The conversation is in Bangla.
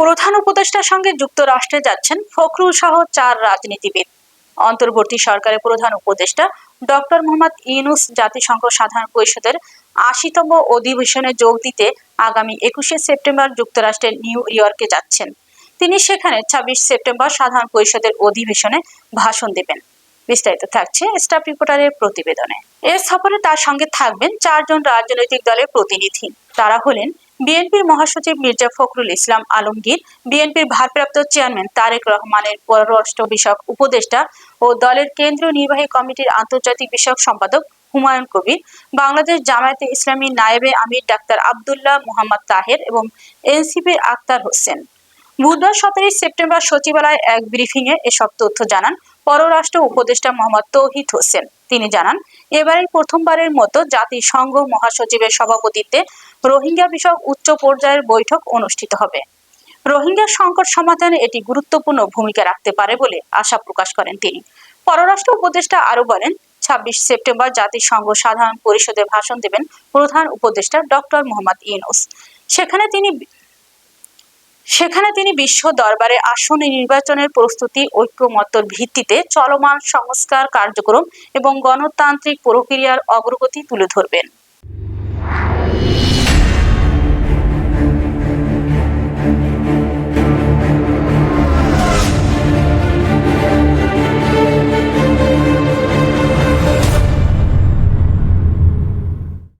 প্রধান উপদেষ্টার সঙ্গে যুক্তরাষ্ট্রে যাচ্ছেন ফখরুল সহ চার রাজনীতিবিদ। অন্তর্বর্তী সরকারের প্রধান উপদেষ্টা ডক্টর মোহাম্মদ ইউনুস জাতিসংঘ সাধারণ পরিষদের আশিতম অধিবেশনে যোগ দিতে আগামী একুশে সেপ্টেম্বর যুক্তরাষ্ট্রের নিউ ইয়র্কে যাচ্ছেন। তিনি সেখানে ছাব্বিশ সেপ্টেম্বর সাধারণ পরিষদের অধিবেশনে ভাষণ দেবেন। বিস্তারিত থাকছে স্টাফ রিপোর্টারের প্রতিবেদনে। এ সফরে তার সঙ্গে থাকবেন চারজন রাজনৈতিক দলের প্রতিনিধি। তারা হলেন বিএনপির মহাসচিব মির্জা ফখরুল ইসলাম আলমগীর, বিএনপির ভারপ্রাপ্ত চেয়ারম্যান তারেক রহমানের পররাষ্ট্র বিষয়ক উপদেষ্টা ও দলের কেন্দ্রীয় নির্বাহী কমিটির আন্তর্জাতিক বিষয়ক সম্পাদক হুমায়ুন কবির, বাংলাদেশ জামায়াতে ইসলামী নায়েবে আমির ডাক্তার আবদুল্লাহ মোহাম্মদ তাহের এবং এনসিপির আক্তার হোসেন। বুধবার সতেরোই সেপ্টেম্বর সচিবালয়ে এক ব্রিফিংয়ে এসব তথ্য জানান পররাষ্ট্র উপদেষ্টা মোহাম্মদ তৌহিদ হোসেন। তিনি জানান এবারেই প্রথমবারের মতো জাতিসংঘ মহাসচিবের সভাপতিত্বে রোহিঙ্গা বিষয়ক উচ্চ পর্যায়ের বৈঠক অনুষ্ঠিত হবে। রোহিঙ্গা সংকট সমাধানে এটি গুরুত্বপূর্ণ ভূমিকা রাখতে পারে বলে আশা প্রকাশ করেন তিনি। পররাষ্ট্র উপদেষ্টা আরও বলেন, ছাব্বিশ সেপ্টেম্বর জাতিসংঘ সাধারণ পরিষদে ভাষণ দেবেন প্রধান উপদেষ্টা ডক্টর মোহাম্মদ ইউনুস। সেখানে তিনি সেখানে তিনি বিশ্ব দরবারে আসন্ন নির্বাচনের প্রস্তুতি, ঐক্যমত্যর ভিত্তিতে চলমান সংস্কার কার্যক্রম এবং গণতান্ত্রিক প্রক্রিয়ার অগ্রগতি তুলে ধরবেন।